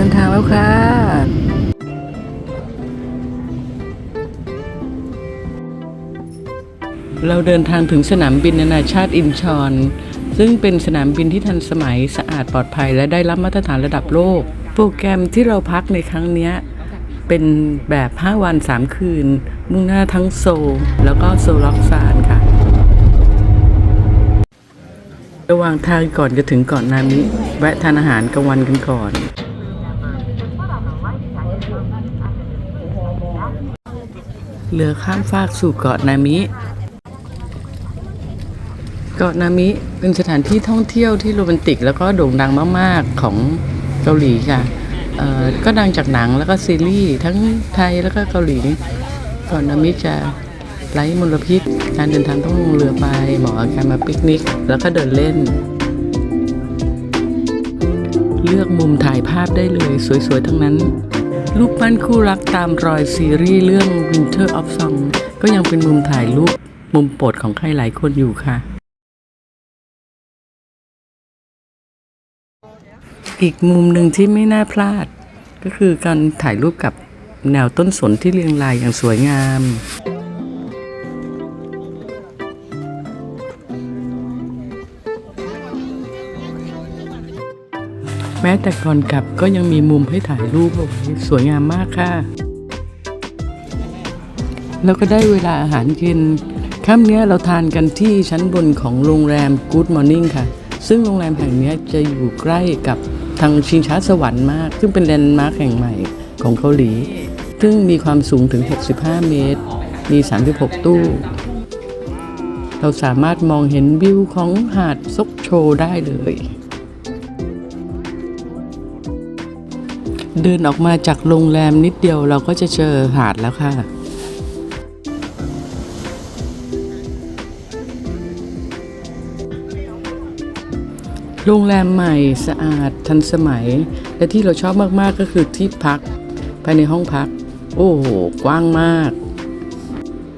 ดินทางแล้วค่ะ เราเดินทางถึงสนามบินนานาชาติอินชอน ซึ่งเป็นสนามบินที่ทันสมัยสะอาดปลอดภัยและได้รับมาตรฐานระดับโลก โปรแกรมที่เราพักในครั้งนี้เป็นแบบ 5 วัน 3 คืน มุ่งหน้าทั้งโซลแล้วก็โซล็อกซานค่ะ ระหว่างทางก่อนจะถึงเกาะนามิ แวะทานอาหารกลางวันกันก่อน เรือข้ามฟากสู่เกาะนามิ เกาะนามิเป็นสถานที่ท่องเที่ยวที่โรแมนติก แล้วก็โด่งดังมาก ๆ ของเกาหลีค่ะก็ดังจากหนังแล้วก็ซีรีส์ทั้งไทยแล้วก็เกาหลีเกาะนามิจะไร้มลพิษ การเดินทางต้องลงเรือไปเหมาะกับการมาปิกนิก แล้วก็เดินเล่น เลือกมุมถ่ายภาพได้เลยสวย ๆ ทั้งนั้น รูปปั้นคู่รักตามรอยซีรีส์เรื่อง Winter of Song ก็ยังเป็นมุมถ่ายรูปมุมโปรดของใครหลายคนอยู่ค่ะ อีกมุมหนึ่งที่ไม่น่าพลาด ก็คือการถ่ายรูปกับแนวต้นสนที่เรียงรายอย่างสวยงาม แม้แต่ก่อนกลับก็ยังมีมุมให้ถ่ายรูปเอาไว้สวยงามมากค่ะ แล้วก็ได้เวลาอาหารกินค่ำเนี้ยเราทานกันที่ชั้นบนของโรงแรม Good Morning ค่ะ ซึ่งโรงแรมแห่งเนี้ยจะอยู่ใกล้กับทางชิงช้าสวรรค์มาก ซึ่งเป็นแลนด์มาร์คแห่งใหม่ของเกาหลี ซึ่งมีความสูงถึง 65 เมตร มี 36 ตู้ เราสามารถมองเห็นวิวของหาดซกโชได้เลย เดินออกมาจากโรงแรมนิดเดียวเราก็จะเจอหาดแล้วค่ะโรงแรมใหม่สะอาดทันสมัย และที่เราชอบมากๆก็คือที่พัก ภายในห้องพัก โอ้โห กว้างมาก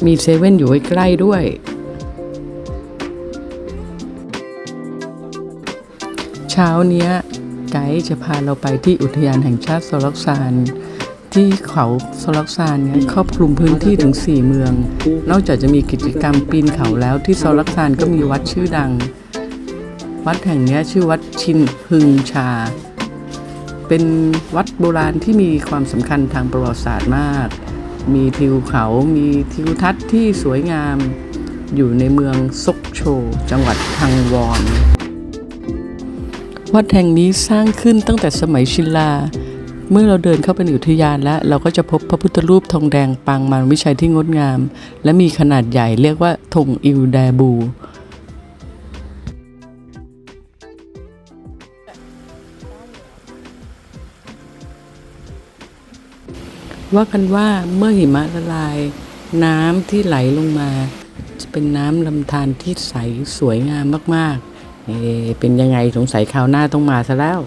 มีเซเว่นอยู่ใกล้ๆด้วย เช้าเนี้ย ไกด์จะพาเราไปที่อุทยานแห่งชาติโซล็อกซานที่เขาโซล็อกซานเนี่ยครอบคลุมพื้นที่ถึง 4 เมือง นอกจากจะมีกิจกรรมปีนเขาแล้วที่โซล็อกซานก็มีวัดชื่อดัง วัดแห่งนี้ชื่อวัดชินฮึงชา เป็นวัดโบราณที่มีความสำคัญทางประวัติศาสตร์มาก มีทิวเขา มีทิวทัศน์ที่สวยงาม อยู่ในเมืองซกโช จังหวัดทังวอน วัดแห่งนี้สร้างขึ้นตั้งแต่สมัยชินลา เมื่อเราเดินเข้าไปในอุทยานแล้ว เราก็จะพบพระพุทธรูปทองแดงปางมารวิชัยที่งดงาม และมีขนาดใหญ่เรียกว่าธงอิวแดบู ว่ากันว่าเมื่อหิมะละลาย น้ำที่ไหลลงมา จะเป็นน้ำลำธารที่ใสสวยงามมากๆ เอเป็นยังไงสงสัยคราวหน้าต้องมาซะแล้ว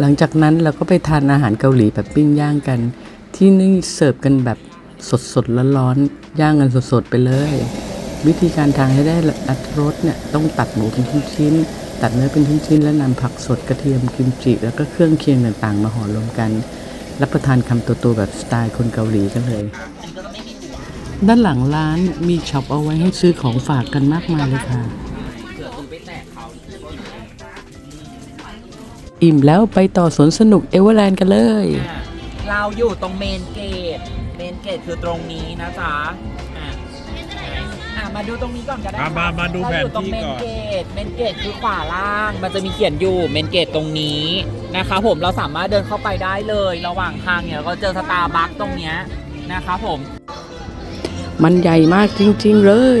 หลังจากนั้นเราก็ไปทานอาหารเกาหลีแบบปิ้งย่างกัน ที่นี่เสิร์ฟกันแบบสดๆร้อนๆย่างกันสดๆไปเลย วิธีการทานให้ได้อัตรสเนี่ยต้องตัดหมูเป็นชิ้นๆ ตัดเนื้อเป็นชิ้นๆ แล้วนำผักสดกระเทียมกิมจิ แล้วก็เครื่องเคียงต่างๆ มาห่อรวมกัน รับประทานคำโตๆแบบสไตล์คนเกาหลีกันเลย ด้านหลังร้านมีช็อปเอาไว้ให้ซื้อของฝากกันมากมายเลยค่ะ อิ่มแล้วไปต่อสวนสนุกเอเวอร์แลนด์กันเลย เราอยู่ตรงเมนเกต เมนเกตคือตรงนี้นะจ๊ะ มาดูตรงนี้ก่อนก็ได้มามามาดูเราอยู่ตรงแผนที่เมนก่อนเกตเมนเกตคือขวาล่าง มันจะมีเขียนอยู่เมนเกตตรงนี้นะคะผมเราสามารถเดินเข้าไปได้เลย ระหว่างทางเนี่ยเราก็เจอสตาร์บัคตรงเนี้ยนะคะผม มันใหญ่มากจริง ๆ เลย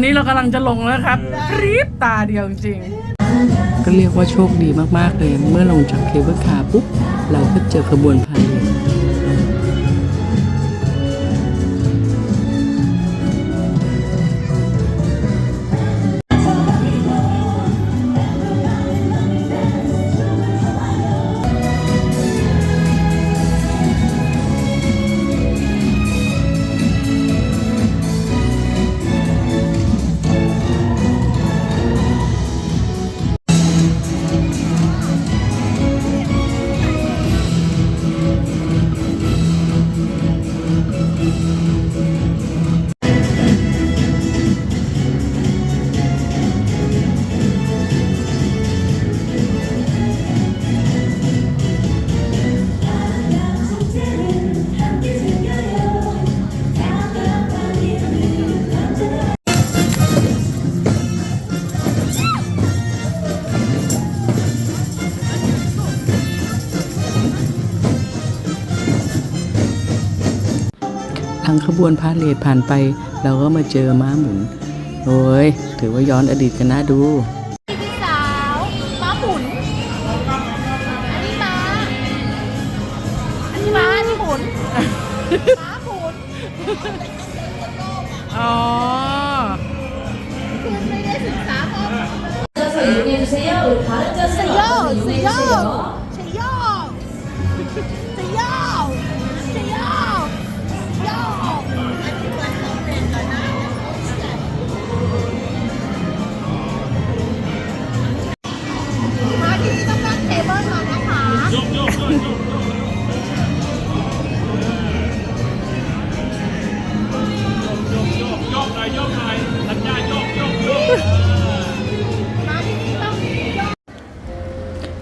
นนี้เรากำลังจะลงแล้วครับพรีบตาเดียวจริงก็เรียกว่าโชคดีมากๆเลย เมื่อลงจากเคเบิลคาร์ปุ๊บ เราก็เจอขบวนพา ทั้งขบวนพาเลทผ่านไป เราก็มาเจอม้าหมุน โอ้ย ถือว่าย้อนอดีตกันนะดูพี่สาวม้าหมุน อันนี้ม้า อันนี้ม้าอันนี้หมุน ม้าหมุน อ๋อ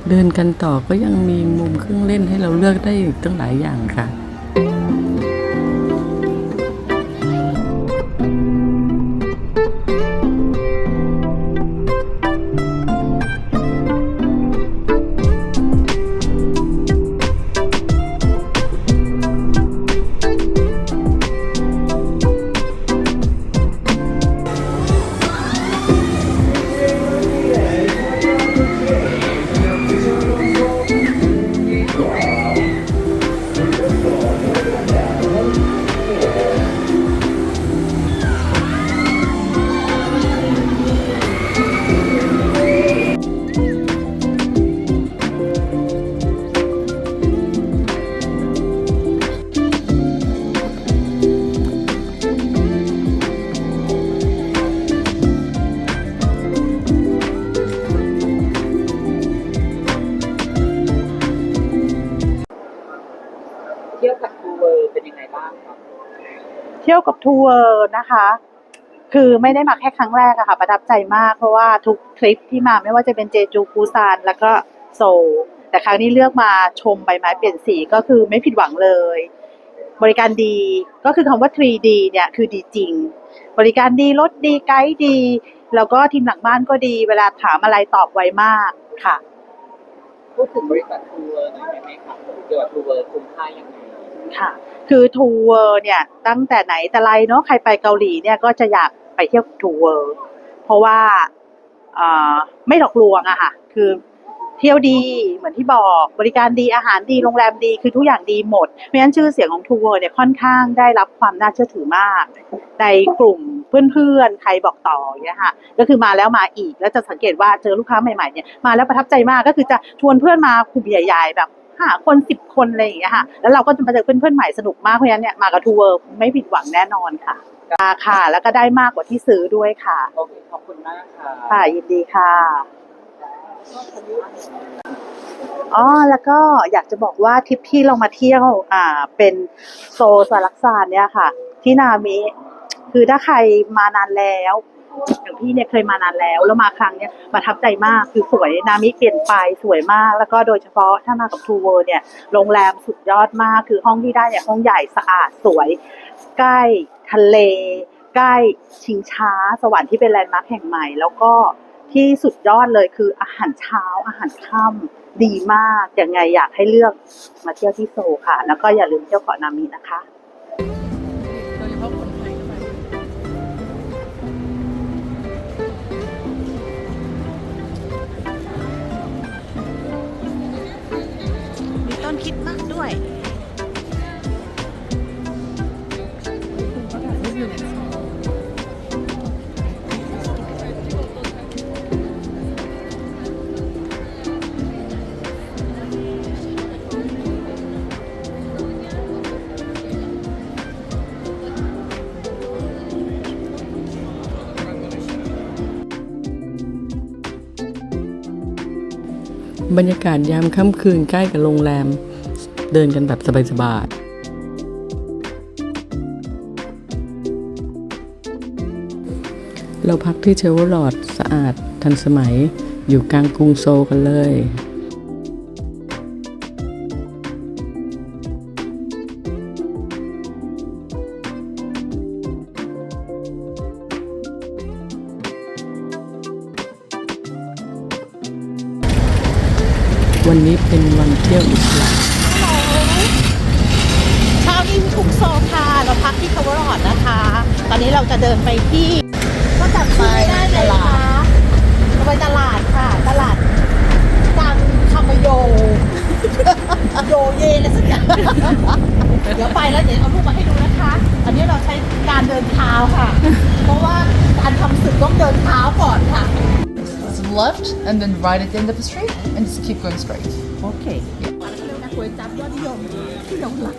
เดินกันต่อก็ยังมีมุมเครื่องเล่นให้เราเลือกได้อีกตั้งหลายอย่างค่ะ กับทัวร์นะคะ คือไม่ได้มาแค่ครั้งแรกอะค่ะ ประทับใจมากเพราะว่าทุกทริปที่มาไม่ว่าจะเป็นเจจูปูซานแล้วก็โซลแต่ครั้งนี้เลือกมาชมใบไม้เปลี่ยนสีก็คือไม่ผิดหวังเลย บริการดีก็คือคำว่า 3D เนี่ยคือดีจริง บริการดีรถดีไกด์ดี แล้วก็ทีมหลังบ้านก็ดี เวลาถามอะไรตอบไวมากค่ะ พูดถึงบริษัททูเวร์หน่อยได้ไหมครับเกี่ยวกับทูเวร์คุ้มค่ายังไง ค่ะ คือทัวร์เนี่ยตั้งแต่ไหนแต่ไรเนาะใครไปเกาหลีเนี่ยก็จะอยากไปเที่ยวทัวร์เพราะว่าไม่หลอกลวงอะค่ะ คือเที่ยวดีเหมือนที่บอกบริการดีอาหารดีโรงแรมดีคือทุกอย่างดีหมดเพราะฉะนั้นชื่อเสียงของทัวร์เนี่ยค่อนข้างได้รับความน่าเชื่อถือมาก ในกลุ่มเพื่อนๆใครบอกต่ออย่างเงี้ยค่ะก็คือมาแล้วมาอีกแล้วจะสังเกตว่าเจอลูกค้าใหม่ๆเนี่ยมาแล้วประทับใจมากก็คือจะชวนเพื่อนมากลุ่มใหญ่ ๆ แบบ ห้าคนสิบคนอะไรอย่างเงี้ยค่ะ แล้วเราก็จะมาเจอเพื่อนๆใหม่สนุกมากเพราะฉะนั้นเนี่ยมากับทัวร์ไม่ผิดหวังแน่นอนค่ะค่ะ แล้วก็ได้มากกว่าที่ซื้อด้วยค่ะ โอเคขอบคุณมากค่ะค่ะยินดีค่ะอ๋อแล้วก็อยากจะบอกว่าทริปที่เรามาเที่ยวอ่าเป็นโซซาลักซานเนี่ยค่ะ ที่นามิ คือถ้าใครมานานแล้ว อย่างพี่เนี่ยเคยมานานแล้ว แล้วมาครั้งเนี้ยประทับใจมากคือสวยนามิเปลี่ยนไปสวยมาก แล้วก็โดยเฉพาะถ้ามากับทูเวอร์เนี่ยโรงแรมสุดยอดมากคือห้องที่ได้เนี่ยห้องใหญ่สะอาดสวย ใกล้ทะเล ใกล้ชิงช้า สวรรค์ที่เป็นแลนด์มาร์คแห่งใหม่ แล้วก็ที่สุดยอดเลยคืออาหารเช้าอาหารค่ำดีมากยังไงอยากให้เลือกมาเที่ยวที่โซค่ะ แล้วก็อย่าลืมเที่ยวเกาะนามินะคะ บรรยากาศยามค่ำคืนใกล้กับโรงแรม เดินกันแบบสบายๆเราพักที่เชลวลอดสะอาดทันสมัยอยู่กลางกรุงโซลกันเลย เยอะไรสักอย่างเดี๋ยวไปแล้วเดี๋ยวเอารูปมาให้ดูนะคะ อันนี้เราใช้การเดินเท้าค่ะ เพราะว่าการทำศึกต้องเดินเท้าก่อนค่ะ Some left and then right at the end of the street and just keep going straight. โอเคนะก๋วยจั๊บยอดนิยมที่หนองลา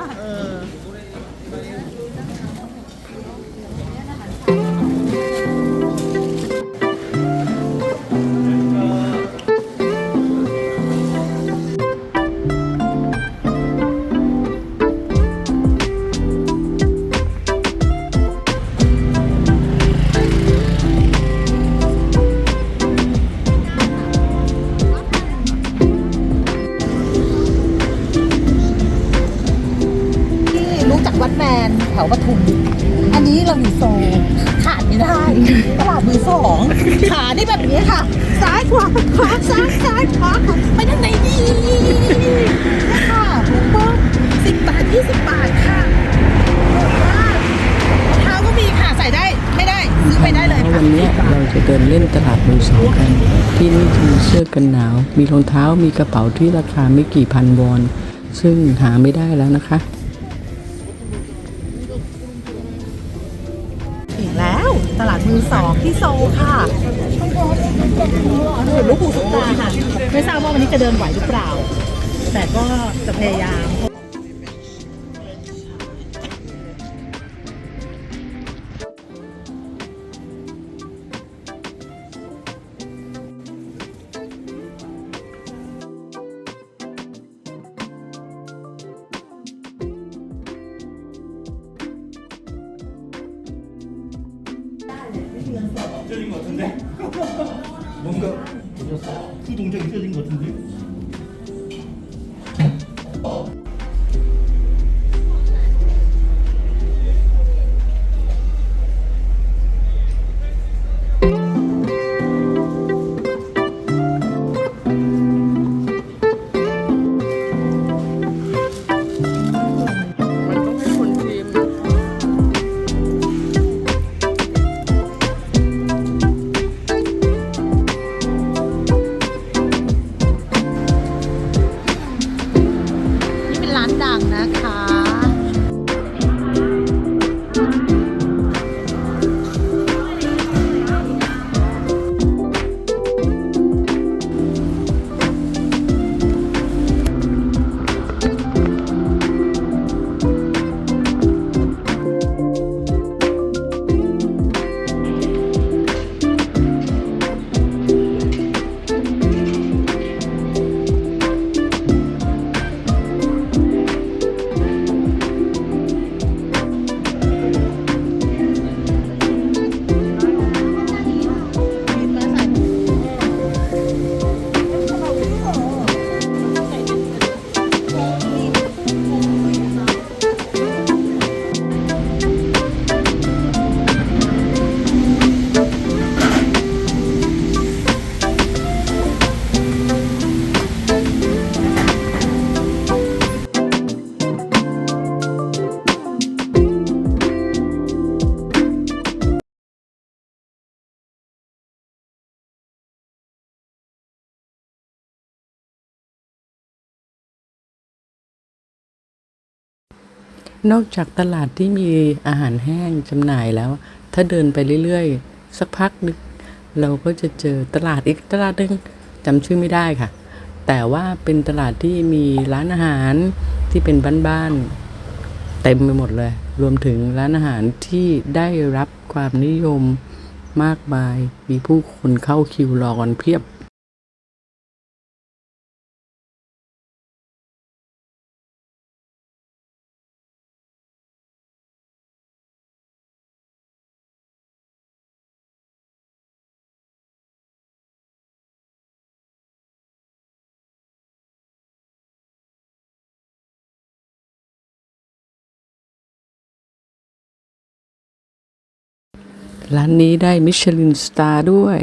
เสื้อกันหนาว มีรองเท้ามีกระเป๋าที่ราคาไม่กี่พันวอน ซึ่งหาไม่ได้แล้วนะคะอีกแล้ว ตลาดมือสองที่โซลค่ะถนนลูกปูสุตาค่ะ ไม่ทราบว่าวันนี้จะเดินไหวหรือเปล่า แต่ก็จะพยายาม뭔가 Oh. านดังนะคะ นอกจากตลาดที่มีอาหารแห้งจำหน่ายแล้ว ถ้าเดินไปเรื่อยๆ สักพักนึงเราก็จะเจอตลาดอีกตลาดหนึงจำชื่อไม่ได้ค่ะ แต่ว่าเป็นตลาดที่มีร้านอาหารที่เป็นบ้านๆเต็มไปหมดเลย รวมถึงร้านอาหารที่ได้รับความนิยมมากมาย มีผู้คนเข้าคิวรอกันเพียบ ร้านนี้ได้มิชลินสตาร์ด้วย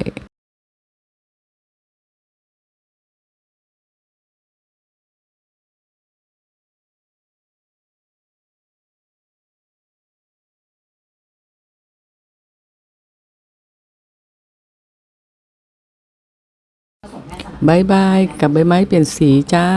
บายบาย กับใบไม้เปลี่ยนสีจ้า